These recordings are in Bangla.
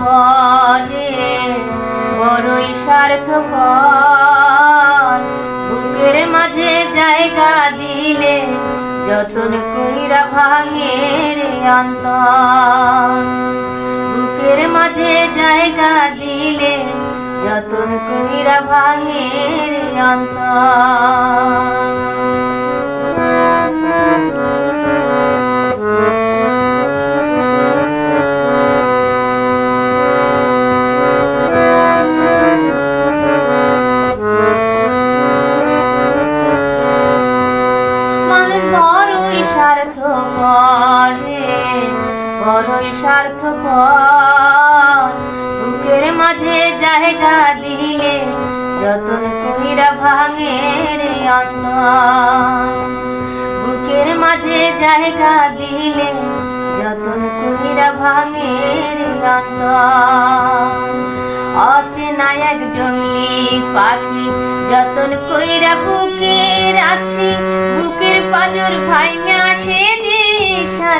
পরে বড়ই স্বার্থপর। বুকের মাঝে জায়গা দিলে যতন কইরা ভাঙে রে অন্তর। বুকের মাঝে জায়গা দিলে যতন কইরা ভাঙে রে অন্তর। বড়ই স্বার্থ বুকের মাঝে জায়গা দিলে যতন কইরা ভাঙে রে অন্তর। বুকের মাঝে জায়গা দিলে যতন কইরা ভাঙে রে অন্তর। অচেনা এক জঙ্গলি পাখি যতন কইরা বুকে রাখছি, বুকের পাজর যে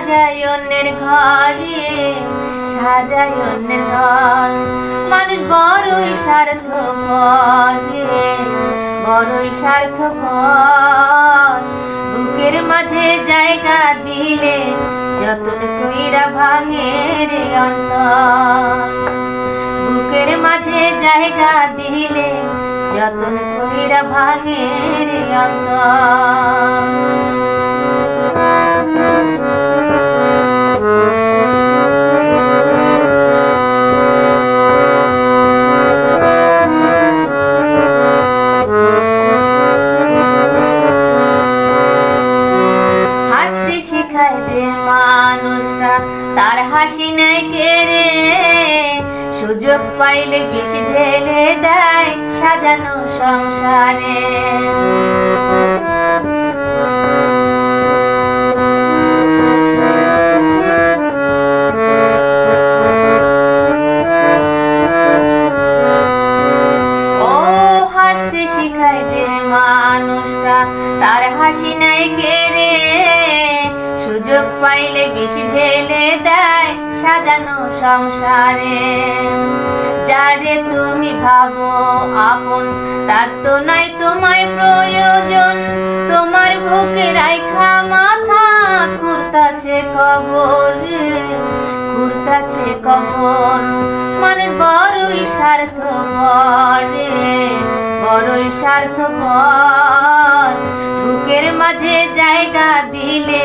সাজায় অন্যের ঘরে, সাজায় অন্যের ঘর। মানুষ বড়ই স্বার্থ পরে বড়ই স্বার্থ বুকের মাঝে জায়গা দিলে যতন কইরা ভাঙে রে অন্তর। বুকের মাঝে জায়গা দিলে যতন কইরা ভাঙে রে অন্তর। শেখায় যে মানুষটা তার হাসি নেই কেড়ে সুযোগ পাইলে বেশি ঢেলে দেয় সাজানো সংসারে। শিখায় যে মানুষটা তার হাসি নাই কেড়ে সুযোগ পাইলে বেশি ঢেলে দেয় সাজানো সংসারে। যারে তুমি ভাবো আপন, তার তো নাই তোমায় প্রয়োজন। তোমার বুকে রাইখা মাথা কুর্তাছে কবর কুর্তাছে কবর। মানে বড়ই স্বার্থ পরে বড়ই স্বার্থ পর বুকের মাঝে জায়গা দিলে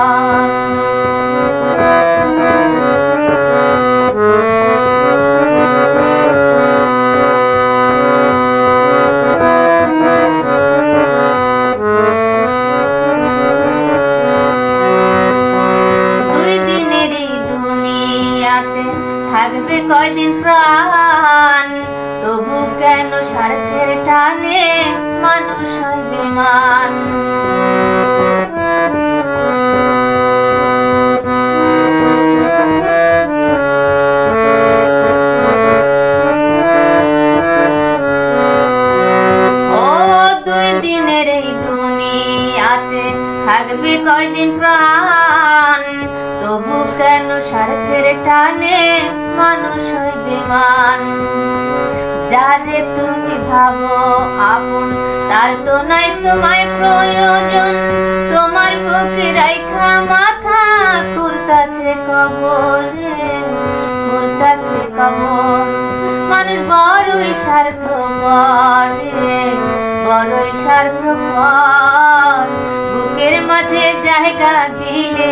দুনিয়াতে থাকবে কয়দিন প্রাণ? তবু কেন স্বার্থের টানে মানুষ হয় বেমান? দিনের এই দুনিয়াতে থাকবে কয়দিন প্রাণ? স্বার্থের টানে মানুষ হয় বিমান। যারে তুমি ভাবো আপন, তার তো নাই তোমায় প্রয়োজন। তোমার বুকে রাইখা মাথা, কুর্তাছে কবর কুর্তাছে কবর। মানুষ বড়ই স্বার্থ পরে বড়ই স্বার্থ পর বুকের মাঝে জায়গা দিলে